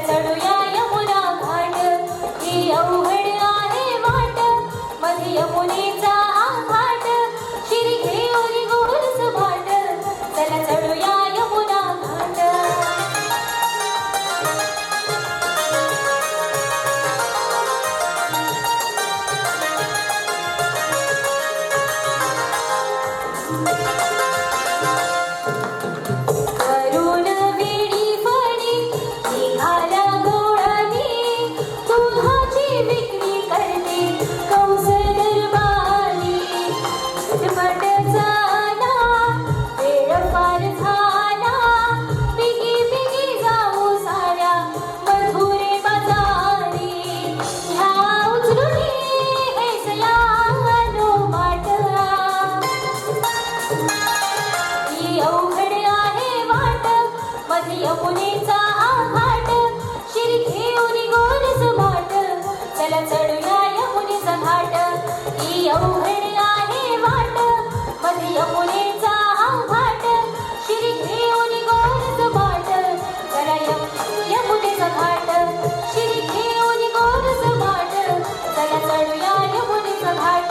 ಬೆಳೆದಳು ಯಾ यमुनेचा आघाट. श्री घेऊन गोरस भाट. चला चढूया यमुनेचा घाट. ही अवघड आहे वाट. मध्ये यमुनेचा आघाट. श्री घेऊन गोरस भाट. चला यमुनेचा घाट. श्री घेऊन गोरस भाट. चला चढूया यमुनेचा घाट.